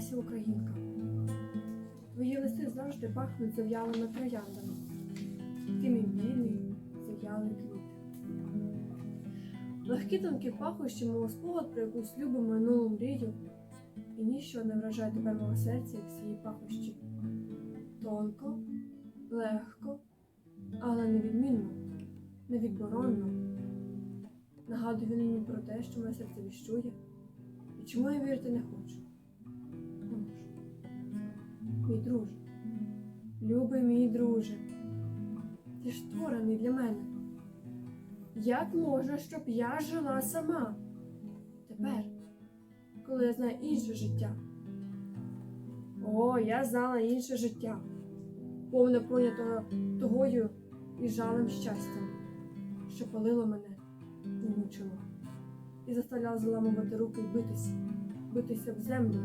Леся Українка. Твої листи завжди пахнуть зав'ялими трояндами. Ти мій вільний, зав'ялий квіт. Легкі тонкі пахощі, мов спогад про якусь любу минулу мрію, і ніщо не вражає тепер мого серця, як свої пахощі. Тонко, легко, але невідмінно, невідборонно. Нагадує він мені про те, що моє серце віщує, і чому я вірити не хочу. Друже, любий мій друже, ти ж створений для мене. Як можна, щоб я жила сама? Тепер, коли я знаю інше життя. О, я знала інше життя, повне пройнятого тогою і жалем щастям, що палило мене і мучило, і заставляло заламувати руки і битися, битися в землю,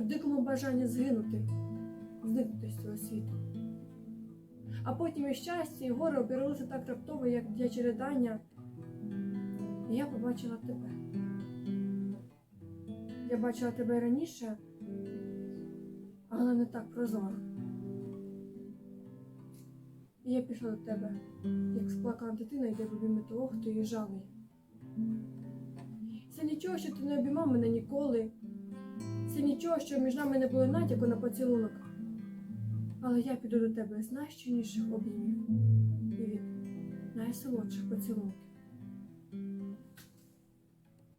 в дикому бажанні згинути, зникнути цього світу. А потім і щастя, і горе обірвалися так раптово, як для чередання. І я побачила тебе. Я бачила тебе раніше, але не так прозоро. І я пішла до тебе, як сплакана дитина йде в обійми того, хто її жалує. Це нічого, що ти не обіймав мене ніколи. Це нічого, що між нами не було натяку на поцілунок. Але я піду до тебе з найщирніших обіймів і від найсолодших поцілунків.